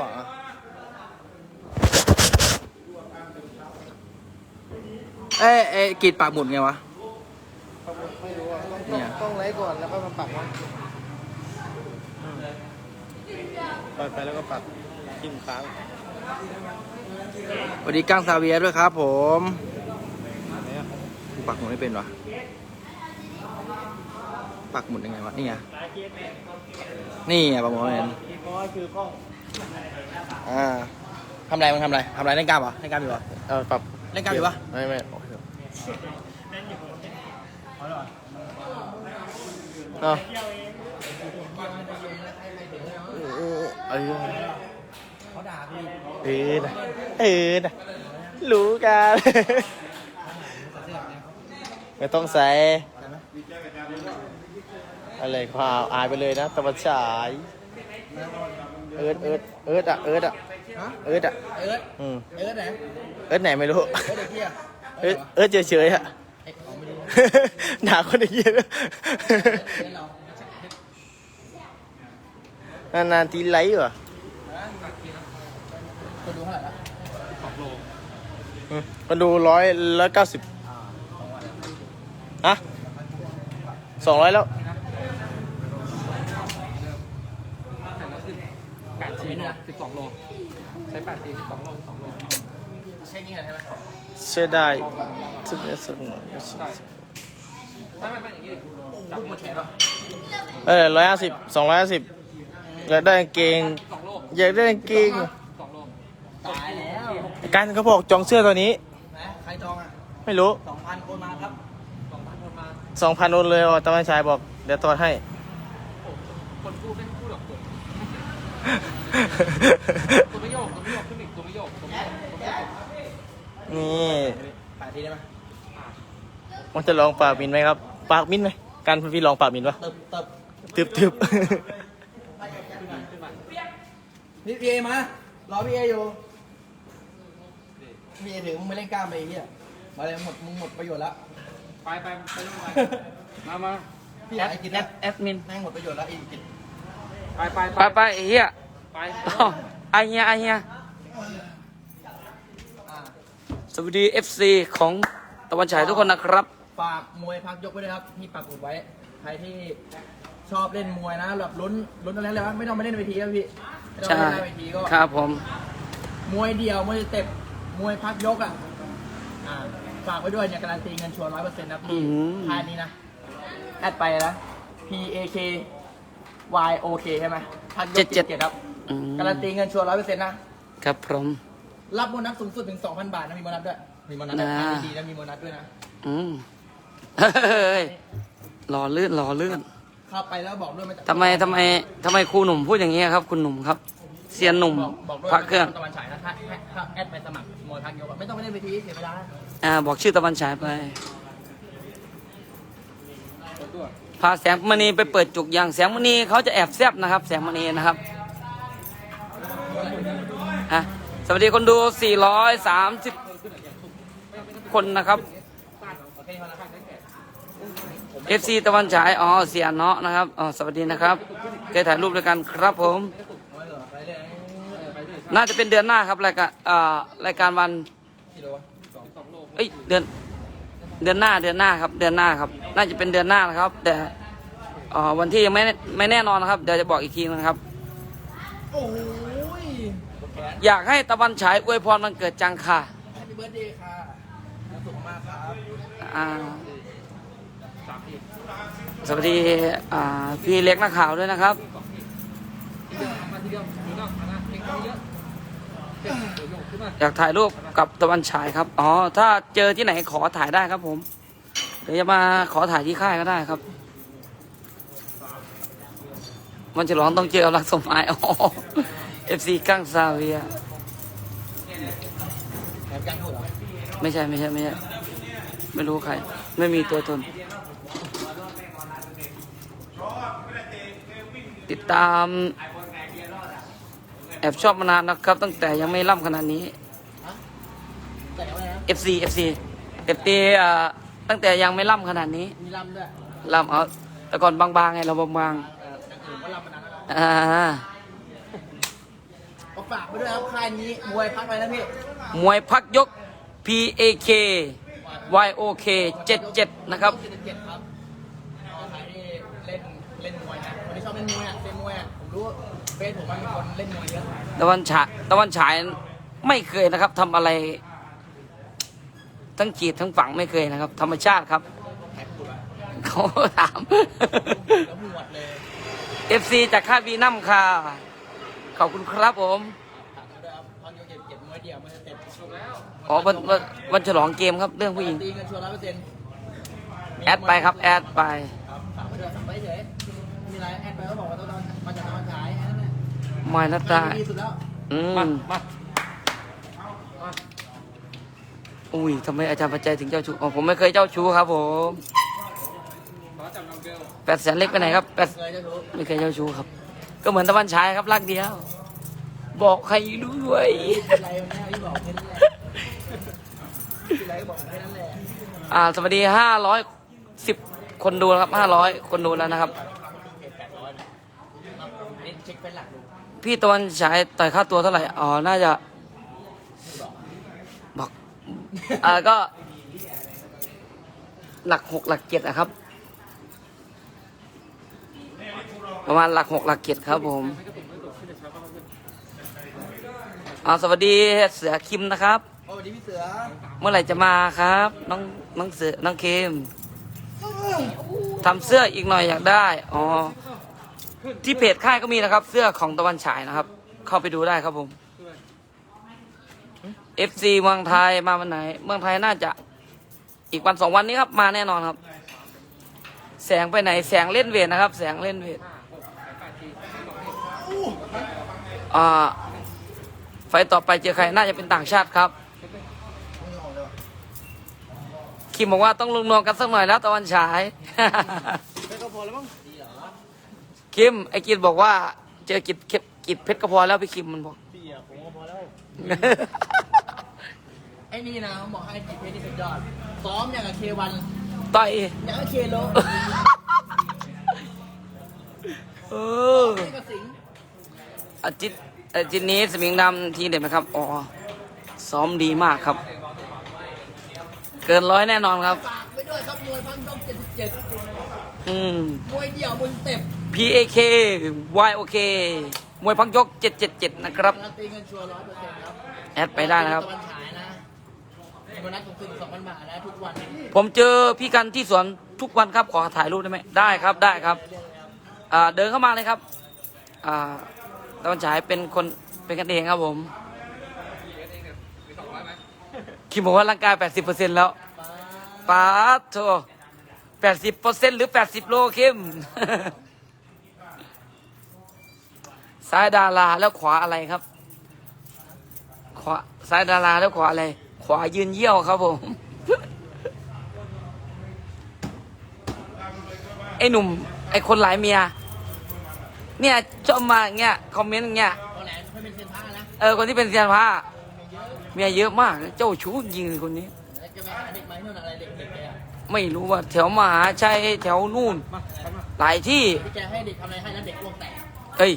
ว่างอะเอ้ยเอ้ยกรีดปากหมุดไงวะ ไม่รู้อะต้องเนี่ยต้องไลฟ์ก่อนแล้วก็มาปักนะปล่อยไปแล้วก็ปักจิ้มค้างสวัสดีก้างซาเวียด้วยครับ ผมเนี่ยกูปักหมุดไม่เป็นวะปักหมุดยังไงวะนี่ไงนี่ไงปักหมุดไม่เป็นอีกน้อยคือกล้อง อ่าทำอะไรมึงทำอะไรทำอะไรเล่นกล้ามเหรอเล่นกล้ามอยู่เหรอเอาปรับเล่นกล้ามอยู่ปะไม่ไม่โอเคเอาเออเออเขาด่าพี่เออนะเออนะรู้กันไม่ต้องใส่อะไรข่าวอายไปเลยนะตะวันฉาย เอิร์ดเอิร์ดเอิร์ดอะเอิร์ดอะฮะเอิร์ดอะเอิร์ธอืมเอิร์ธไหนเอิร์ดไหนไม่รู้ เอิร์ธเด็กเกี้ยเอิร์ดเอิร์ดเฉยๆอะเอ้ยอ๋อไม่รู้หนาคนเดียวเอิร์ธเรานานๆทีไลฟ์ว่ะคนดูเท่าไหร่ละอืมมันดูร้อยร้อยเก้าสิบฮะสองร้อยแล้ว แปดทีนะสิบสองโล ใช้แปดทีสิบสองโลสองโล ใช่นี่ใช่ไหมเชื่อได้ทุกอย่างสนุกไม่ไม่ไม่อย่างนี้ดิพูดหมดแขนเหรอเออร้อยห้าสิบสองร้อยห้าสิบอยากได้กางเกงสองโลอยากได้กางเกงสองโลตายแล้วการเขาบอกจองเสื้อตัวนี้นะใครจองอะไม่รู้สองพันโอนมาครับสองพันคนมาสองพันโอนเลยอ๋อตะวันชายบอกเดี๋ยวตอนให้คนพูดไม่พูดหรอกคน ตัวไม่โยกตัวไม่โยกขึ้นอีกตัวไม่โยกตัวไม่โยกตัวไม่โยกนี่แปดทีได้ไหมมันจะลองปากมินไหมครับ ปากมินไหมการพี่ลองปากมินปะเติบเติบตึบตึบนี่พีเอมารอพี่เออยู่พี่เอถึงมึงไม่เล่นกล้ามเลยไอ้เฮียมาเลยหมดมึงหมดประโยชน์แล้วไปไปไปลงไปมามาพี่อยากให้กินนะแอดมินแม่งหมดประโยชน์แล้วไอ้กินไปไปไปไปไอ้เฮีย ไปอ้าวไอเฮียไอเฮียอ่าสวัสดี FC ของตะวันฉายทุกคนนะครับฝากมวยพักยกไว้ด้วยครับที่ปักหมุดไว้ใครที่ชอบเล่นมวยนะแบบลุ้นลุ้นอะไรเลยวะไม่ต้องไปเล่นเวทีครับพี่ไม่ต้องใช่ไปเล่นเวทีก็ครับผม มวยเดี่ยวมวยสเต็ปมวยพักยกอะอ่าฝากไว้ด้วยเนี่ยการันตีเงินชัวร์ร้อยเปอร์เซ็นต์นะอืพี่มค่ายนี้นะแอดไปนะ P A K Y O K ใช่ไหมพักยกเจ็ดครับ อืมการันตีเงินชัวร์ร้อยเปอร์เซ็นต์นะ ครับผมรับโบนัสสูงสุดถึงสองพันบาทนะมีโบนัสด้วย มีโบนัสด้วยนะค่ายดีนะมีโบนัสด้วยนะ อืมเฮ้ยรอเลื่อนรอเลื่อนเข้าไปแล้วบอกด้วยไม่ทำไมทำไมทำไมครูหนุ่มพูดอย่างนี้ยครับ คุณหนุ่มครับ เซียนหนุ่มบอกบอกด้วยพระเครื่อง ตะวันฉายนะถ้าถ้าถ้าแอดไปสมัครมวยพักยกอะไม่ต้องไปเล่นเวทีเสียเวลาอ่า บอกชื่อตะวันฉายไปพาแสงมณีไปเปิดจุกอย่างแสงมณีเขาจะแอบแซบนะครับ แสงมณีนะครับ สวัสดีคนดู 430 คนนะครับ FC ตะวันฉาย อ๋อ เสียเนาะนะครับ อ๋อ สวัสดีนะครับเคยถ่ายรูปด้วยกันครับผม น่าจะเป็นเดือนหน้าครับ รายการอ่ารายการวันเอ้ย เดือน เดือนหน้า เดือนหน้าครับ เดือนหน้าครับ น่าจะเป็นเดือนหน้านะครับ แต่อ่าวันที่ยังไม่ไม่แน่นอนนะครับ เดี๋ยวจะบอกอีกทีนะครับ โอ้ อยากให้ตะวันฉายอวยพรวันเกิดจังค่ะแฮปปี้เบิร์ดเดย์ค่ะความสุขมากครับอ่าสวัสดีอ่าพี่เล็กนักข่าวด้วยนะครับมาทีเดียวดูนอกนะเก่งเยอะเก่งเดี๋ยวโยกขึ้นมาอยากถ่ายรูปกับตะวันฉายครับ อ๋อ ถ้าเจอที่ไหนขอถ่ายได้ครับผม เดี๋ยวจะมาขอถ่ายที่ค่ายก็ได้ครับ มันจะร้องต้องเจอกับรักสมหมายอ๋อ เอฟซีกั้งซาเวียแถมยังพูดเหรอไม่ใช่ไม่ใช่ไม่ใช่ ไม่รู้ใคร ไม่มีตัวตน ติดตาม แอบชอบมานานนะครับ ตั้งแต่ยังไม่ล่ำขนาดนี้แต่อะไรนะ FC FC FC อ่าตั้งแต่ยังไม่ล่ำขนาดนี้มีลำด้วยล่ำเอาแต่ก่อนบางๆไงเราบางเอออย่างอื่นก็ลำมานานแล้วนะๆอ่าก็ ฝฝากไปด้วยครับค่ายนี้มวยพักอะไรนะพี่มวยพักยก P A K Y O K 77 นะครับ เจ็ดเจ็ดครับเอาใครที่เล่นเล่นมวยนะคนที่ชอบเล่นมวยอะเล่นมวยอะผมรู้เฟซผมมันมีคนเล่นมวยเยอะ ตะวันฉายตะวันฉายไม่เคยนะครับทำอะไร ทั้งจีดทั้งฝังไม่เคยนะครับ ธรรมชาติครับแท็กกูละเขาถาม แล้วหวดเลย FC จากค่ายบีนัมค่ะ ขอบคุณครับผม อ๋อวันวันวันฉลองเกมครับเรื่องผู้หญิง ตีเงินชัวร์ร้อยเปอร์เซ็นต์แอดไปครับ แอดไปครับฝากไปด้วยฝากไปเฉยมีอะไรแอดไปก็บอกว่าต้องมาจากตะวันฉายแค่นั้นแหละมายนัตตาดีสุดแล้วอืมามมาอุ้ยทำไมอาจารย์ปัจจัยถึงเจ้าชู้อ๋อผมไม่เคยเจ้าชู้ครับผมขอจับน้องเกลแปดแสนเล็กไปไหนครับแปดเคยจะรู้ไม่เคยเจ้าชู้ครับ ก็เหมือนตะวันฉายครับรักเดียว บอกใครด้วย เป็นไรวันนี้พี่บอกแค่นั้นแหละเป็นไรก็บ อ่าสวัสดีห้าร้อยสิบคนดูนะครับห้าร้อยคนดูแล้วนะครับ พี่ตะวันฉายต่อยค่าตัวเท่าไหร่ อ๋อ น่าจะ บอก อ่าก็ หลักหกหลักเจ็ดนะครับ ประมาณหลักหกหลักเจ็ดครับผมอ่าสวัสดีเสือคิมนะครับ โอ้ดีพี่เสือเมื่อไหร่จะมาครับ น้องน้องเสือน้องเคมทำเสื้ออีกหน่อยอยากได้อ๋อที่เพจค่ายก็มีนะครับ เสื้อของตะวันฉายนะครับ เข้าไปดูได้ครับผม FC เมืองไทยมาวันไหน เมืองไทยน่าจะอีกวันสองวันนี้ครับมาแน่นอนครับ แสงไปไหนแสงเล่นเวทนะครับ แสงเล่นเวทอ่าไฟต่อไปเจอใครน่าจะเป็นต่างชาติครับ คิมบอกว่าต้องลงนวมกันสักหน่อยแล้วตะวันฉายไม่ก็พอแล้วมั้งคิมไอ้กิดบอกว่า เจอกิดกิดกิดเพชรก็พอแล้วพี่คิมมันบอก พี่อะผมก็พอแล้ว ไอ้นี่นะเขาบอกให้จีเพนี่เป็นยอด ซ้อมอย่างกับเควันต่อยอย่างกับเคโลเออนี่ก็สิงอาทิตย์อาทิตย์นี้สมิงดำทีเด็ดไหมครับ อ๋อ ซ้อมดีมากครับ เกินร้อยแน่นอนครับ ฝากไปด้วยครับมวยพันยกเจ็ดสิบเจ็ดอืม มวยเดี่ยวบนเต็ป P A K Y O K มวยพักยก 777 นะครับ การันตีเงินชัวร์ร้อยเปอร์เซ็นต์ครับแอดไปได้นะครับตะวันฉายนะโบนัสสูงสุดสองพันบาทนะทุกวันผมเจอพี่กันที่สวนทุกวันครับ ขอถ่ายรูปได้ไหมได้ครับได้ครับ เรื่อยๆครับอ่าเดินเข้ามาเลยครับ อ่าตะวันฉายเป็นคนเป็นกันเองครับผมมีสองร้อยไหม คิมบอกว่าร่างกาย 80%แล้วป้าป้าดโถ80%หรือ 80 โลคิมซ้ายดาราแล้วขวาอะไรครับ ขวาซ้ายดาราแล้วขวาอะไร ขวายืนเยี่ยวครับผมไอ้หนุ่ม ไอ้คนหลายเมีย เนี่ยชอบมาอย่างเงี้ยคอมเมนต์อย่างเงี้ยตอนแหลไม่เป็นเซนท่านะ เออ คนที่เป็นเซียนผ้า เมียเยอะมาก เจ้าชู้จริงเลยคนนี้แล้วจะไปหาเด็กไหมนู่นอะไรเด็กๆแกอะไม่รู้ว่าแถวมหาชัยแถวนู่นมาไปมาหลายที่ที่แกให้เด็กทำอะไรให้แล้วเด็กลวงแตกเอ้ย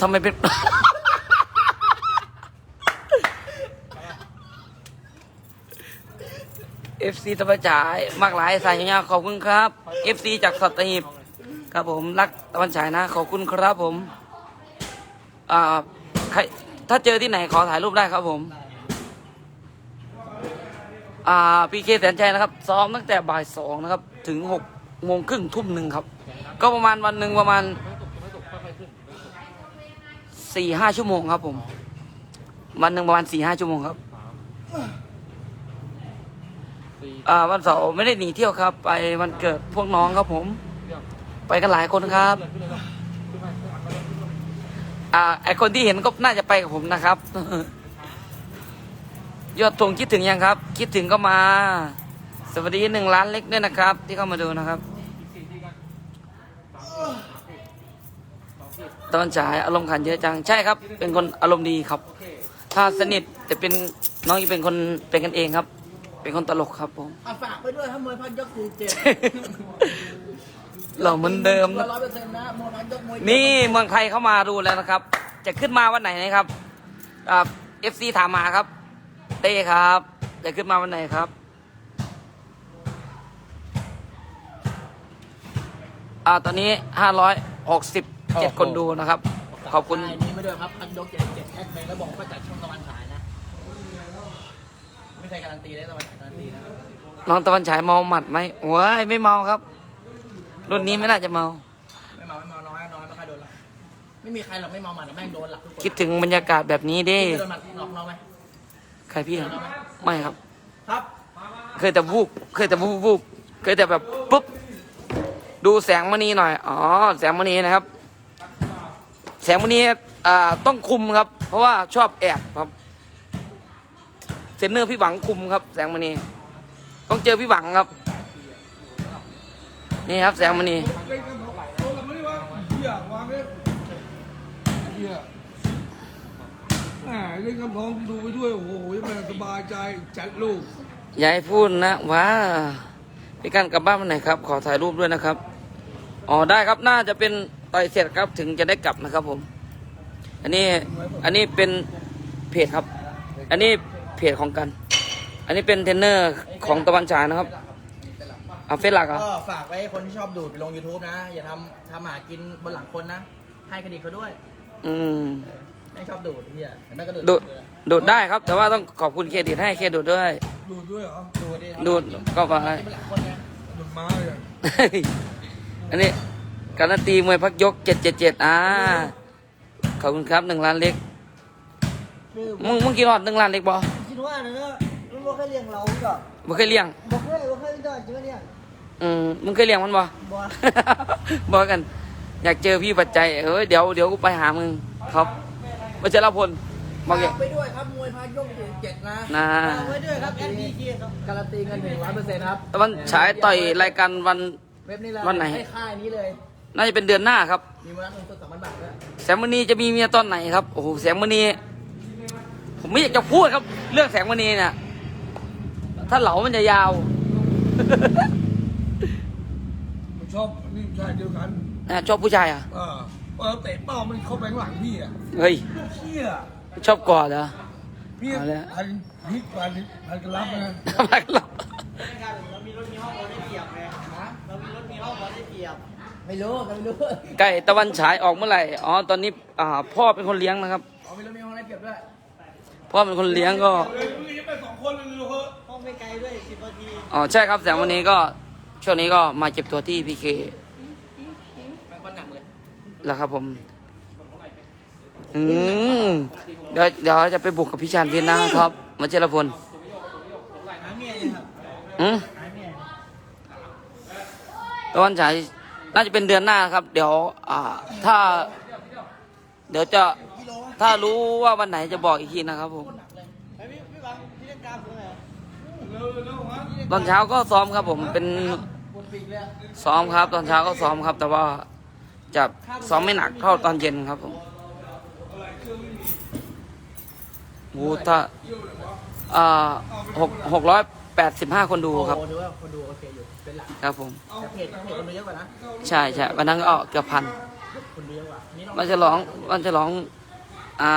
ทำไมเป็น เอฟซีตะวันฉายมากหลายสายยาวๆขอบคุณครับเอฟซีจากสัตหีบครับผมรักตะวันฉายนะ ขอบคุณครับผม อ่าใคร ถ้าเจอที่ไหนขอถ่ายรูปได้ครับผม อ่าพีเคแสนชัยนะครับ ซ้อมตั้งแต่บ่ายสองนะครับ ถึงหกโมงครึ่งทุ่มหนึ่งครับ ก็ประมาณวันหนึ่งประมาณสี่ห้าชั่วโมงครับผม วันหนึ่งประมาณสี่ห้าชั่วโมงครับอ่าวันเสาร์ไม่ได้หนีเที่ยวครับ ไปวันเกิดพวกน้องครับผม ไปกันหลายคนครับ อ่าไอคนที่เห็นก็น่าจะไปกับผมนะครับ ยอดทงคิดถึงยังครับ คิดถึงก็มา สวัสดีหนึ่งล้านเล็กด้วยนะครับ ที่เข้ามาดูนะครับอีกสี่ทีกันตอนฉายอารมณ์ขันเยอะจังใช่ครับ เป็นคนอารมณ์ดีครับโอเคถ้าสนิทแต่เป็นน้องยังเป็นคนเป็นกันเองครับ เป็นคนตลกครับผมอะฝากไปด้วยครับมวยพันยกสี่เจ็ด เราเหมือนเดิมนะ ร้อยเปอร์เซ็นต์นะมวยพันยกมวยนี่เมืองไทยเข้ามาดูแล้วนะครับ จะขึ้นมาวันไหนนะครับอ่าเอฟซีถามมาครับ เต้ครับ จะขึ้นมาวันไหนครับอ่าตอนนี้ห้าร้อยหกสิบเจ็ดคนดูนะครับ ขอบคุณค่ายนี้ไม่ด้วยครับพักยกเจ็ดเจ็ดแอดเมนแล้วบอกว่าจัดช่องตะวันฉายนะ ไม่ใช่การันตีได้ตะวันฉายการันตีนะน้องตะวันฉายเมาหมัดไหมโอ้ยไม่เมาครับ รุ่นนี้ไม่น่าจะเมา ไม่เมาไม่เมาน้อยน้อยไม่ค่อยโดนหรอกไม่มีใครหรอกไม่เมาหมัดแม่งโดนหลักทุกคนคิดถึงบรรยากาศแบบนี้ดิโดนหมัดหลอกเราไหมใครพี่อะไม่ครับ ครับ เคยแต่วูบเคยแต่วูบวูบเคยแต่แบบปุ๊บดูแสงมณีหน่อย อ๋อ แสงมณีนะครับ แสงมณีอ่าต้องคุมครับ เพราะว่าชอบแอบครับเซนเนอร์พี่หวังคุมครับ แสงมณีต้องเจอพี่หวังครับ นี่ครับแสงมณีเล่นกันโอ้เราไม่ได้ว่าเหี้ยวางเลยเหี้ยแหมเล่นกำท้องดูไปด้วย โอ้โหยังไงสบายใจจัดลูกยายพูดนะว้าพี่กันกลับบ้านวันไหนครับ ขอถ่ายรูปด้วยนะครับอ๋อได้ครับน่าจะเป็นต่อยเสร็จครับถึงจะได้กลับนะครับผม อันนี้อันนี้เป็นเพจครับ อันนี้เพจของกัน อันนี้เป็นเทรนเนอร์ของตะวันฉายนะครับ เอาเฟซหลักเหรอะก็ฝากไว้คนที่ชอบดูดไปลง YouTube นะ อย่าทำทำหากินบนหลังคนนะ ให้เครดิตเขาด้วยอืมไม่ชอบดูดเฮียเห็นไหมก็ดูดดูดดูดได้ครับ แต่ว่าต้องขอบคุณเครดิตให้เครดิตด้วย ดูด้วยเหรอ ดูดิดูดก็ไปกินบนหลังคนไงดูม้าเลยอันนี้การันตีมวยพักยกเจ็ดเจ็ดเจ็ดอ่าขอบคุณครับหนึ่งล้านเล็กมึงมึงกินหอดหนึ่งล้านเล็กบ่คิดว่านะเนอะมันบ่เคยเลี้ยงเราก็บ่เคยเลี้ยงบ่เคยบ่เคยได้จริงๆเนี่ย อืมมึงเคยเลี้ยงมันบ่บ่บอกกัน อยากเจอพี่ปัจจัยเอ้ยเดี๋ยวเดี๋ยวกูไปหามึงครับวัชรพลบอกอย่าง ฝากไปด้วยครับมวยพายกเจ็ดนะนะเอาไว้ด้วยครับ NPK ครับการันตีเงินหนึ่งร้อยเปอร์เซ็นต์ครับตะวันฉายต่อยรายการวัน เว็บนี้เลยวันไหน ให้ค่ายนี้เลย น่าจะเป็นเดือนหน้าครับ มีมูลค่าเงินสดสองพันบาทด้วย แสงมณีจะมีเมียตอนไหนครับ โอ้โห แสงมณี ผมไม่อยากจะพูดครับ เรื่องแสงมณีเนี่ย ถ้าเหลามันจะยาวผม ชอบนี่ชายเดียวกันนะชอบผู้ชายอะเออเออเตะเป้ามันเข้าไปข้างหลังพี่อะเฮ้ยเชี่ยชอบกอดเหรอ พี่เอาแล้ว พันพลิกพันพันกันรับนะทำไมหรอเรามีรถมีห้องเราได้เปรียบไงเรามีรถมีห้องเราได้เปรียบ ไม่รู้ไม่รู้ไก่ตะวันฉายออกเมื่อไหร่อ๋อตอนนี้อ่าพ่อเป็นคนเลี้ยงนะครับอ๋อมีรถมีห้องได้เก็บด้วยพ่อเป็นคนเลี้ยงก็เฮ้ยมึงยังไปสองคนเลยเหรอห้องไม่ไกลด้วย10นาที อ๋อใช่ครับแสงวันนี้ก็ ช่วงนี้ก็มาเจ็บตัวที่พีเคแล้วครับผมอืมเดี๋ยวเดี๋ยวจะไปบุกกับพี่ชานเวียนนะครับ มาเจรพลอืมตะวันฉายน่าจะเป็นเดือนหน้าครับ เดี๋ยว อ่า ถ้า เดี๋ยวจะถ้ารู้ว่าวันไหนจะบอกอีกทีนะครับผมตอนเช้าก็ซ้อมครับผมเป็น บนปีกเลยอะซ้อมครับตอนเช้าก็ซ้อมครับ แต่ว่าจะซ้อมไม่หนักเท่าตอนเย็นครับผมโอ้ถ้าอ่าหกหกร้อยแปดสิบห้าคนดูครับโอ้ถือว่าคนดูโอเคอยู่เป็นหลักครับผมแต่เพจเพจคนดูเยอะกว่านะใช่ใช่วันนั้นก็เกือบพันคนดูเยอะกว่านี่ต้องวันฉลองวันฉลองอ่า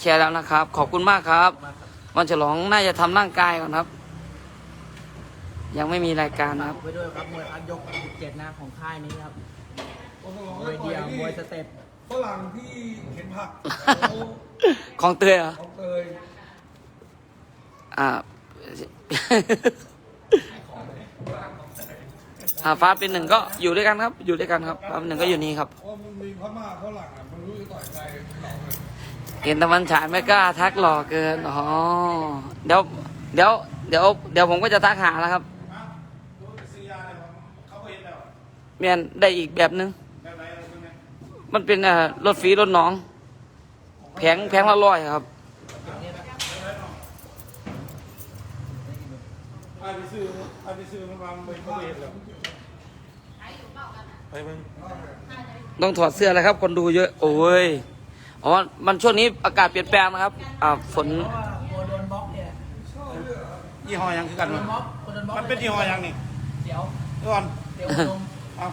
แชร์แล้วนะครับ ขอบคุณมากครับมาครับวันฉลองน่าจะทำร่างกายก่อนครับ ยังไม่มีรายการนะครับไว้ด้วยครับมวยพักยกเจ็ดนะของค่ายนี้ครับโอ้โหมวยเดียวมวยสเต็ปฝรั่งที่เห็นผักของเตยเหรอ เขาเตยอ่า อ่าฟ้าเป็นหนึ่งก็อยู่ด้วยกันครับ อยู่ด้วยกันครับฟ้าเป็นหนึ่งก็อยู่นี่ครับ เพราะมันมีพม่าฝรั่งอะมันรู้จะต่อยใครหลอกเลยเห็นตะวันฉายไม่กล้าทักหล่อเกิน อ๋อ เดี๋ยว เดี๋ยว เดี๋ยว เดี๋ยวผมก็จะทักหาแล้วครับ เมียนได้อีกแบบนึง มันเป็นเอ่อรถฟรีรถน้อง แผงแผงละร้อยครับไปไปซื้อไปไปซื้อมันวางไปเขาเห็นแล้วไปมึงต้องถอดเสื้อแล้วครับ คนดูเยอะ โอ้ยอ๋อมันช่วงนี้อากาศเปลี่ยนแปลงนะครับ อ่าฝนเพราะว่าโดนบล็อกเนี่ยยี่ห้อยังคือกันโดวะนบล็อกคนโดนบล็อกมันเป็นยี่ห้อยังนี่เดี๋ยวเดี๋ยว ก่อน เดี๋ยวลง เอา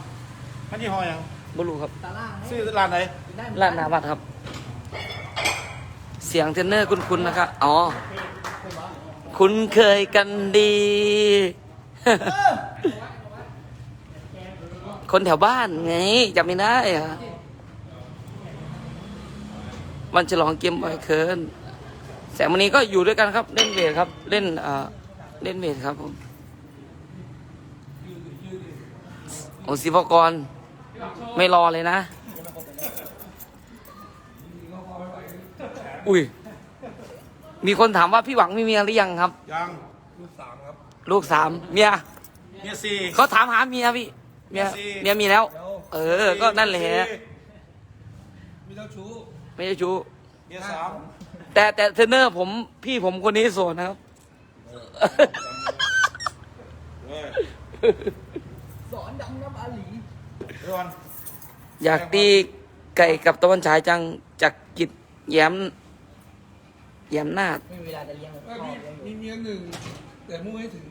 มันยี่ห้อยังบุรุครับตาล่างให้ซื้อร้านไหนได้ร้านหนาบัตรครับ เสียงเทรนเนอร์คุณคุณนะครับอ๋อ คุณเคยกันดี คนแถวบ้านไงจำไม่ได้เหรอะวันฉลองเกมบอยเคิร์นแสงวันนี้ก็อยู่ด้วยกันครับ เล่นเวทครับ เล่นเอ่อเล่นเวทครับผมโอ้ศิวกร ไม่รอเลยนะ อุ้ย มีคนถามว่าพี่หวังมีเมียหรือยังครับ ยังลูกสามเมีย เมียสี่เขาถามหาเมียพี่ เมียสิเมียมีแล้ว เออ ก็นั่นแหละมีเจ้าชู้ไม่ใช่ชู้เมียสามแต่แต่เทรนเนอร์ผมพี่ผมคนนี้โสดนะครับ อนอยากตีไก่กับตะวันฉายจังจากกิจแย้มแย้มนาดไม่มีเวลาจะเลี้ยงเอ้ยพ่อมีเลี้ยงมีเมียหนึ่งแต่มุ่งให้ถึง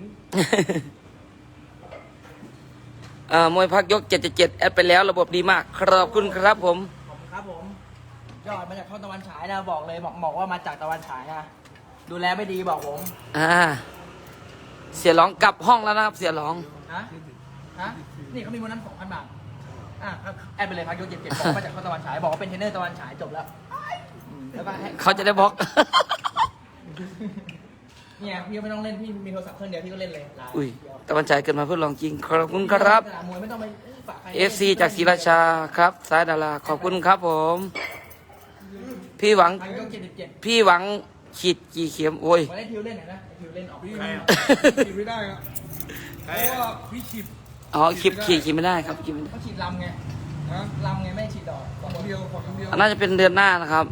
เอ่อมวยพักยก 777 แอดไปแล้วระบบดีมาก ขอบคุณครับผม ขอบคุณครับผม ยอดมาจากช่องตะวันฉายนะบอกเลยบอกบอกว่ามาจากตะวันฉายนะ ดูแลไม่ดีบอกผม อ่า เสียหลองกลับห้องแล้วนะครับ เสียหลอง ฮะ ฮะ นี่เขามีโบนัสสองพันบาท อะครับแอดไปเลยพักยกเจ็ดเจ็ดบอกมาจากช่องตะวันฉายบอกว่าเป็นเทรนเนอร์ตะวันฉายจบแล้วอืมแล้วก็ให้เขาจะได้บล็อก เนี่ยพี่ก็ไม่ต้องเล่นพี่มีโทรศัพท์เครื่องเดียวพี่ก็เล่นเลยไลน์อุ้ยตะวันฉายเกิดมาเพื่อลองจริง ขอบคุณครับ สนามมวยไม่ต้องไปฝากใครเอฟซีจากศรีราชาครับสายดาราขอบคุณครับผม พี่หวังพักยกเจ็ดเจ็ดพี่หวังขีดกี่เข็มโอ้ย วันนี้ทิวเล่นเห็นไหมทิวเล่นออกพี่ใครอะขีดไม่ได้ครับใคเพรราะอะว่าพี่ขีด อ๋อขีดขีดขีดไม่ได้ครับขีดไม่ได้เขาฉีดลำไงนะลำไงไม่ฉีดดอกต้องคนเดียวขอคนเดียวน่าจะเป็นเดือนหน้านะครับ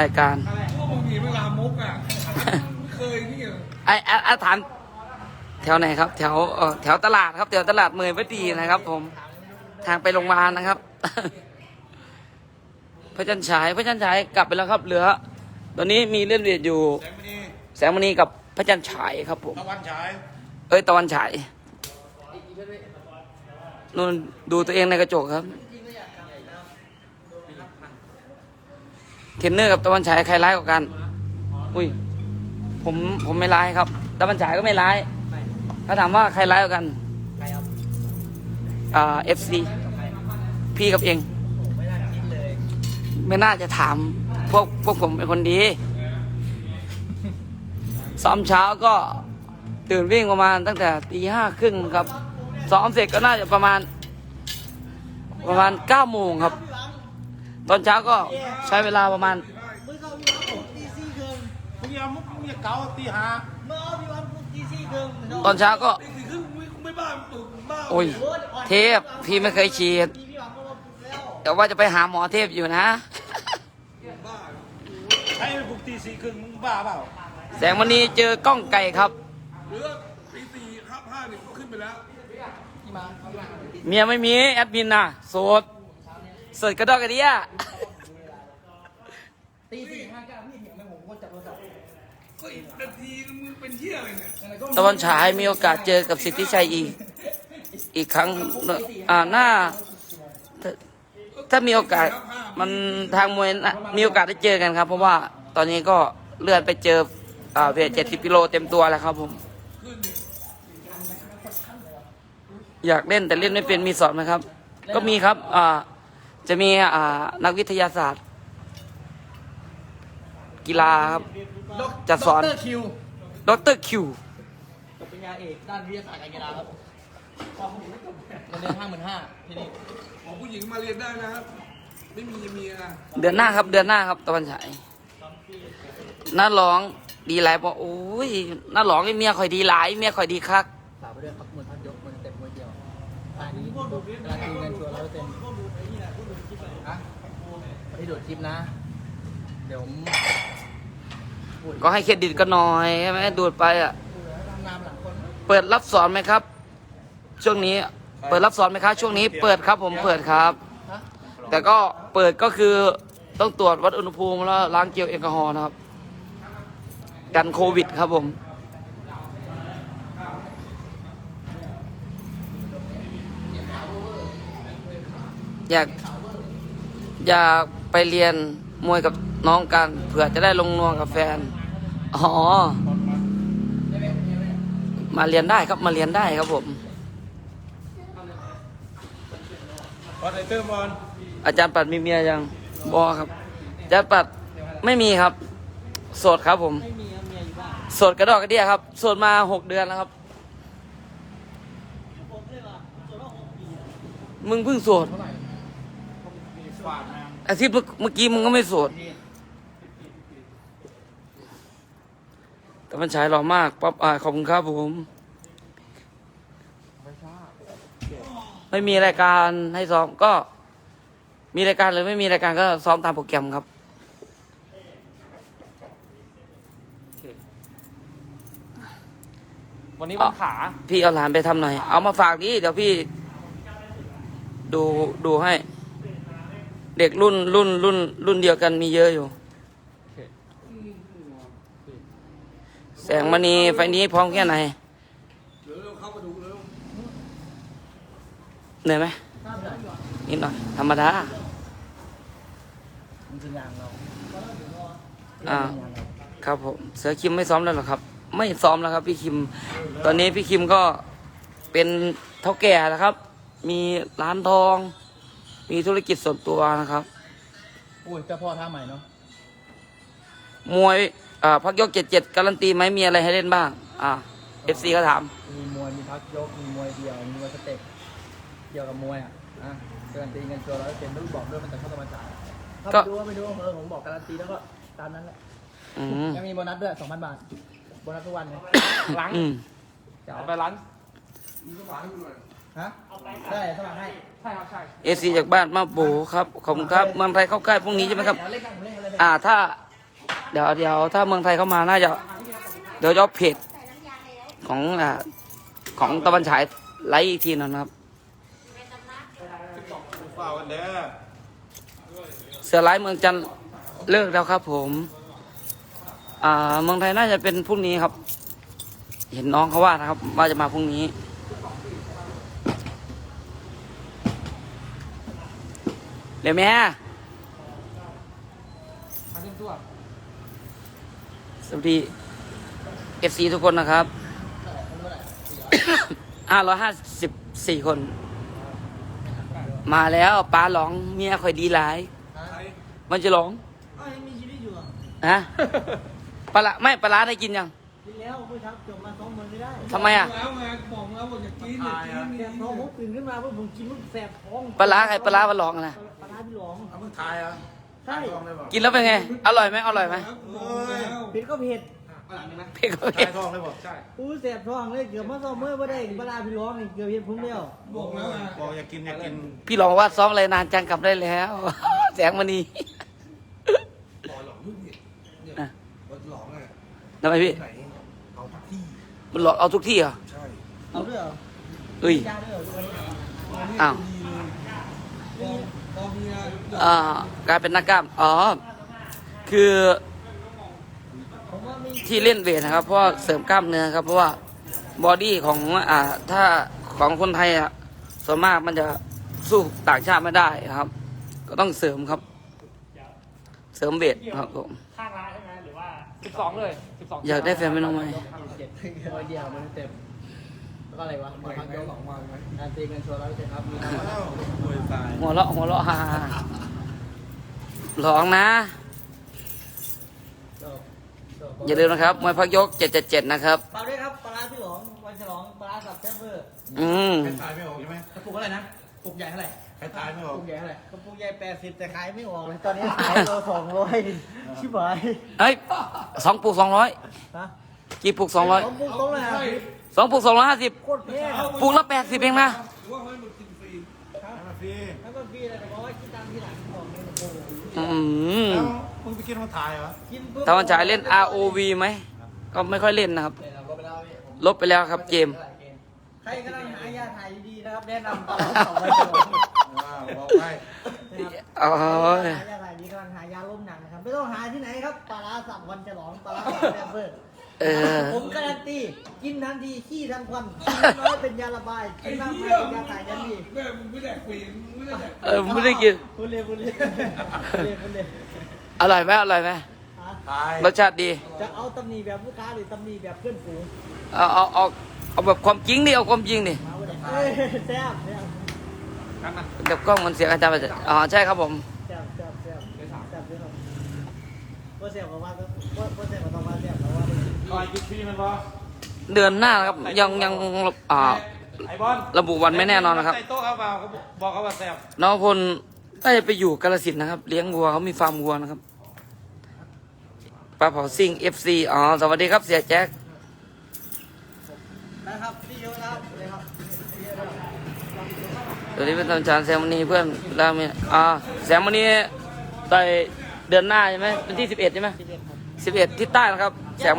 รายการพวกมึงหนีเวลามกอะไม่เคยนี่เหรอไอ้ไอ้ไอ้ถามแถวไหนครับ แถวเอ่อแถวตลาดครับแถวตลาดเมยพอดีนะครับ ผม ทางไปโรงพยาบาลนะครับ พระจันทร์ฉายพระจันทร์ฉายกลับไปแล้วครับเหลือ ตอนนี้มีเล่นเวทอยู่แสงมณีแสงมณีกับพระจันทร์ฉายครับผม ตะวันฉาย เอ้ยตะวันฉาย นู่นดูตัวเองในกระจกครับ เทนเนอร์กับตะวันฉายใครร้ายกว่ากัน อุ้ย ผมผมไม่ร้ายครับ ตะวันฉายก็ไม่ร้ายถ้าถามว่าใครร้ายกว่ากันอ่าเอฟซีพี่กับเอง ไม่น่าจะถาม พวกพวกผมเป็นคนดี ซ้อมเช้าก็ตื่นวิ่งประมาณตั้งแต่ตีห้าครึ่งครับ ซ้อมเสร็จก็น่าจะประมาณ ประมาณเก้าโมงครับ ตอนเช้าก็ใช้เวลาประมาณมึงเข้าพี่วันปลุกตีสี่ครึ่งมึงอย่ามุกมึงอย่าเก๋าตีหาเมื่อเอาพี่วันปลุกตีสี่ครึ่งตอนเช้าก็ตีสี่ครึ่งไม่บ้าปลุกบ้าโอ้ยเทพพี่ไม่เคยฉีดพี่พี่หวังก็มาปลุกแล้วแต่ว่าจะไปหาหมอเทพอยู่นะใครไปปลุกตีสี่ครึ่งมึงบ้าเปล่าแสงวันนี้เจอกล้องไก่ครับหรือว่าตีสี่ห้าห้าหนึ่งก็ขึ้นไปแล้ว เมียไม่มีแอดมินน่ะ โสดโสดกระดอกกระเดียตีสี่ห้าเก้าพี่เห็นไหมผมก็จับโทรศัพท์ก็อีกนาทีมึงเป็นเที่ยอะไรเนี่ยอะไรก็ตะวันฉายมีโอกาสเจอกับสิทธิชัยอีก อีกครั้งอ่าหน้า ถ้าถ้ามีโอกาสมันทางมวยน่ะมีโอกาสได้เจอกันครับ เพราะว่าตอนนี้ก็เลื่อนไปเจออ่าเวทเจ็ดสิบกิโลเต็มตัวแล้วครับผม อยากเล่นแต่เล่นไม่เป็นมีสอนไหมครับ ก็มีครับอ่าจะมีอ่านักวิทยาศาสตร์ กีฬาครับ จะสอน ดรคิวดรคิวจบปริญญาเอกด้านวิทยาศาสตร์การกีฬาครับเงินเดือนห้าหมื่นห้าที่นี่ของผู้หญิงมาเรียนได้นะครับ ไม่มีเมียเดือนหน้าครับ เดือนหน้าครับตะวันฉายหน้าร้องดีหลายบอกโอ้ยหน้าร้องไอ้เมียคอยดีหลายเมียคอยดีคัก อันนี้การคืนเงินชัวร์ร้อยเปอร์เซ็นต์ฮะที่ดูดคลิปนะ เดี๋ยวผมก็ให้เครดิตก็หน่อยใช่ไหมดูดไปอะ ทำงานหลังคนเปิดรับสอนไหมครับ ช่วงนี้ เปิดรับสอนไหมครับ ช่วงนี้เปิดครับผมเปิดครับ ฮะแต่ก็เปิดก็คือต้องตรวจวัดอุณหภูมิแล้วล้างเจลแอลกอฮอล์นะครับ กันโควิดครับผม อยาก อยากไปเรียนมวยกับน้องกันเผื่อจะได้ลงนวงกับแฟน อ๋อ มาเรียนได้ครับมาเรียนได้ครับผมพอไอเติมบอลอาจารย์ปัดมีเมียยังบอครับอาจารย์ปัดไม่มีครับ โสดครับผมไม่มีเอาเมียอยู่บ้านโสดกระดอกกระเดียครับ โสดมาหกเดือนแล้วครับผมเลยว่าส่วนว่าหก ปีอะมึงเพิ่งโสดอาทิตย์เมื่อกี้มึงก็ไม่โสดแต่มันฉายหล่อมากป๊อปอายขอบคุณครับผม ไม่มีรายการให้ซ้อมก็ มีรายการหรือไม่มีรายการก็ซ้อมตามโปรแกรมครับ วันนี้วันขา พี่เอาหลานไปทำหน่อย เอามาฝากดิเดี๋ยวพี่ ดูดูให้ เด็กรุ่นรุ่นรุ่นรุ่นเดียวกันมีเยอะอยู่ แสงมณีไฟนี้พร้อมแค่ไหนเหนื่อยไหมนิดหน่อยธรรมดามันคืองานเราอ่าครับผมเสือคิมไม่ซ้อมแล้วหรอครับ ไม่ซ้อมแล้วครับ พี่คิม ตอนนี้พี่คิมก็เป็นเท่าแก่แล้วครับ มีร้านทอง มีธุรกิจส่วนตัวนะครับอุ้ยเจ้าพ่อท่าใหม่เนาะมวยอ่าพักยกเจ็ดเจ็ดการันตีไหมมีอะไรให้เล่นบ้าง อ่าเอฟซีก็ถาม มีมวยมีพักยกมีมวยเดียวมีมวยสเต็ปเกี่ยวกับมวยอะอะการันตีเงินชัวร์ร้อยเปอร์เซ็นต์ไม่รู้บอกด้วยมันแต่เข้าธรรมศาสตร์ถ้าก็ไปดูว่าไม่ดูเออผมบอกการันตีแล้วก็ตามนั้นแหละอืมยังมีโบนัสด้วยสองพันบาทโบนัสทุกวันเลยล้างอืมเอาไปล้าง ฮะได้สมัครให้ใช่ครับใช่เอฟซีจากบ้านมาโบครับขอบคุณครับเมืองไทยเข้าใกล้พรุ่งนี้ใช่ไหมครับเดี๋ยวเล่นกันผมเล่นกันเลยอ่าถ้า เดี๋ยวเดี๋ยวถ้าเมืองไทยเข้ามาน่าจะเดี๋ยวจะเอาเพจของอ่าของตะวันฉายไลฟ์อีกทีหนงนะครับเปล่ากันเด้อเสือไลฟ์เมืองจันทร์เลิกแล้วครับผม อ่า เมืองไทยน่าจะเป็นพรุ่งนี้ครับ เห็นน้องเขาว่านะครับ ว่าจะมาพรุ่งนี้ เดี๋ยวแม่มาเต็มตัวสวัสดีเอฟซีทุกคนนะครับห้าร้อยห้าสิบสี่คน มาแล้วปลาหลองเมียคอยดีหลาย มันจะหลองอ้าวยังมีชีวิตอยู่อะฮะปลาละไม่ปลาร้าได้กินยังกิน แล้วเมื่อเช้าจบมาสองมื้อไม่ได้ทำไมอะ แล้วไงบอกแล้วว่าอย่ากินอย่ากินแสบท้องผมตื่นขึ้นมาเพื่อผมกินมันแสบท้องปลาร้าใครปลาร้าปลาหลองนะ ปลาร้าพี่หลองเอามึงถ่ายเหรอะใช่กินแล้วเป็นไง อร่อยไหมอร่อยไหมบอกแล้วเผ็ดก็เผ็ดเผ็ดก็ถ่าเผ็ยดทองเลยบอกใช่ อู้แสบท้องเลยเกือบมาสองมื้อไม่ได้ปลาร้าพี่หลองนี่เกือบเห็นผมแล้วบอกแล้วไงบอกอยากกินอยากกินพี่หลองว่าซ้อมอะไรนานจังกลับได้แล้ว แสงมณีบอกหลอกลูกผิดเนี่ยอะบอกหลอกไงทำไมพี่ ไหนเอาพักที่ มันหลอกเอาทุกที่เหรอใช่เอาด้วยเหรอเอ้ย ยาด้วยเหรอทุกวันนี้อ้าว ดีเลยพอพอเมียอ่ากลายเป็นนักกล้าม อ๋อ คือผมว่ามีที่เล่นเวทนะครับ เพราะว่าเสริมกล้ามเนื้อครับ เพราะว่าบอดี้ของอ่าถ้าของคนไทยอะส่วนมากมันจะสู้ต่างชาติไม่ได้ครับ ก็ต้องเสริมครับ เสริมเวทครับผม ข้างร้านใช่ไหมหรือว่าสิบสองเลยสิบสองอยากได้แฟนไหม่น้องไหม เจ็ดมวยเดียวมันเต็มแล้วก็อะไรวะหมอพักยกหลอกมาไหมการตีเงินชัวร์ร้อยเปอร์เซ็นต์ครับมีรางวัลแล้วยตายหัวเราะหัวเราะฮ่าฮ่าฮ่าลองนะ อย่าลืมนะครับมวยพักยก777นะครับฝากด้วยครับปลาร้าพี่หลองวันฉลองปลาร้าสับแซ่บเบอร์อืมใครตายไม่ออกใช่ไหมกระปุกอะไรนะกระปุกใหญ่เท่าไหร่ใครตายไม่ออกระปุกใหญ่เท่าไหร่กระปุกใหญ่แปดสิบแต่ขายไม่ออกเลยตอนนี้ขายโลสองร้อยชิบหายเฮ้ยสองปลูกสองร้อยฮะ กี่ปลูกสองร้อยสองปุกต้องเลยอะสองปลูกสองร้อยห้าสิบโคตรแพงปลูกละแปดสิบเองนะหรือว่าให้มันกินฟรีให้มาฟรีแล้วก็ฟรีอะไรแต่บอกว่าคิดตังค์ที่หลังบอกเนี่ยโอ้โหอืมแล้วมึงไปกินมาถ่ายเหรอกินปุ๊บตะวันฉายเล่น ROV ไหมก็ไม่ค่อยเล่นนะครับเนี่ยเราก็ไปเล่าพี่ผมลบไปแล้วครับเกม ใครกำลังหายาถ่ายดีๆนะครับแนะนำปลาร้าสองใบฉลองว้าวบอกให้นะครับโอ้ยหายาถ่ายดีกำลังหายาล้มหนักนะครับไม่ต้องหาที่ไหนครับปลาร้าสับวันฉลองปลาร้าสับแซ่บเบอร์ เออ ผมการันตีกินทันทีขี้ทันควันกินน้อยเป็นยาระบายกินมากเป็นยาถ่ายทันทีแม่มึงไม่แดกฟรีมึงไม่ได้แดกเออไม่ได้กินพูดเลยพูดเลยพูดเลยพูดเลยอร่อยไหมอร่อยไหมตายรสชาติดี จะเอาตำหนิแบบลูกค้าหรือตำหนิแบบเพื่อนฝูงเอาเอาเอาเอาแบบความจริงดิเอาความจริงดิมาวันไหนเอ้ยแซ่บแซ่บกันนะเดี๋ยวกล้องมันเสียอาจารย์ไปอ๋อใช่ครับผมแซ่บแซ่บแซ่บแซ่บด้วยครับว่าแซ่บกว่าว่าว่าว่าแซ่บกว่าต้องว่าแซ่บแล้วว่า คอยกินฟรีมันปะเดือนหน้านะครับยังยังอ่าไอ้บอลระบุวันไม่แน่นอนนะครับใส่โต๊ะเขาเปล่าเขาบอกเขาว่าแซ่บน้องพลน่าจะไปอยู่กาลสินธุ์นะครับ เลี้ยงวัวเขามีฟาร์มวัวนะครับปลาเผาซิ่ง FC อ๋อสวัสดีครับเสียแจ็คนะครับพี่เยอะนะครับเลยครับสวัสดีเป็นตำชานแซมมณีเพื่อนแล้วมีอ่าแซมมณีต่อยเดือนหน้าใช่ไหมเป็นที่11ใช่ไหมพี่เด่นครับ11ที่ใต้นะครับ แซม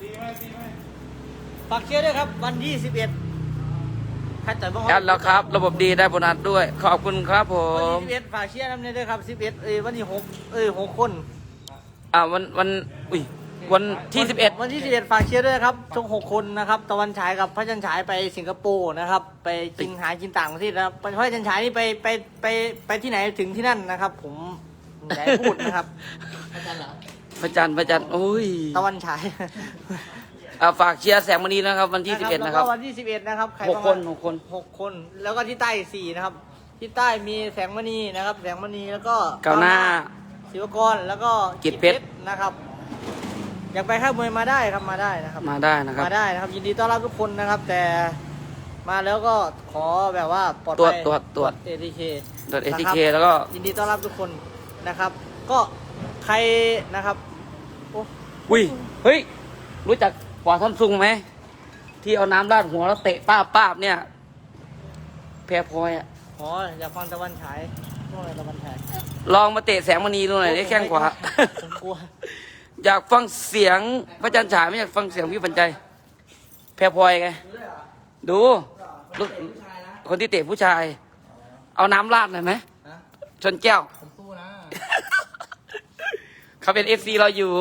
มณีฝากเชียร์ด้วยครับ วันที่11ใครต่อยบ้างแอดแล้วครับ ระบบดีได้โบนัสด้วย ขอบคุณครับผวันมที่11ฝากเชียร์น้ำเนี่ยด้วยครับ11เอ้ยวันที่6เอ้ย6คน อ่าวันวันอุ้ยวันที่11วันที่11ฝากเชียร์ด้วยครับชก6คนนะครับ ตะวันฉายกับพระจันทร์ฉายไปสิงคโปร์นะครับ ไปกินหากินต่างประเทศนะครับพระจันทร์ฉายนี่ไปไปไปไปที่ไหนถึงที่นั่นนะครับ ผมอย่าให้พูดนะครับ พระจันทร์พระจันทร์โอ้ยตะวันฉายอ่าฝากเชียร์แสงมณีนะครับ วันที่11นะครับแล้วก็วันที่11นะครับใครหกบ้างคนหกคนหกคน แล้วก็ที่ใต้อีกสี่นะครับ ที่ใต้มีแสงมณีนะครับ แสงมณีแล้วก็ก้าวหน้าศิวกรแล้วก็กิจเพชรนะครับ อยากไปค่ายมวยมาได้ครับมาได้นะครับ มาได้นะครับมาได้นะครับ ยินดีต้อนรับทุกคนนะครับ แต่มาแล้วก็ขอแบบว่าปลอดตรวจภัยตรวจตรวจเอทีเคตรวจ ATK แล้วก็ยินดีต้อนรับทุกคนนะครับ ก็ ใครนะครับโอ้อุ้ยเฮ้ย รู้จักปอซัมซุงไหม ที่เอาน้ำราดหัวแล้วเตะป้าบป้าบเนี่ย แพรพลอยอะขออยากฟังตะวันฉายพวกอะไรตะวันฉายลองมาเตะแสงมณีดูหน่อยได้แข้งขวา ผมกลัวอยากฟังเสียงพระจันทร์ฉายไม่อยากฟังเสียงพี่ปัญใจยแพรพลอยไง ดูลูกคนที่เตะผู้ชาย เอาน้ำราดหน่อยไหมนะชนแก้วผมสู้นะ เขาเป็นเอฟซีเราอยู่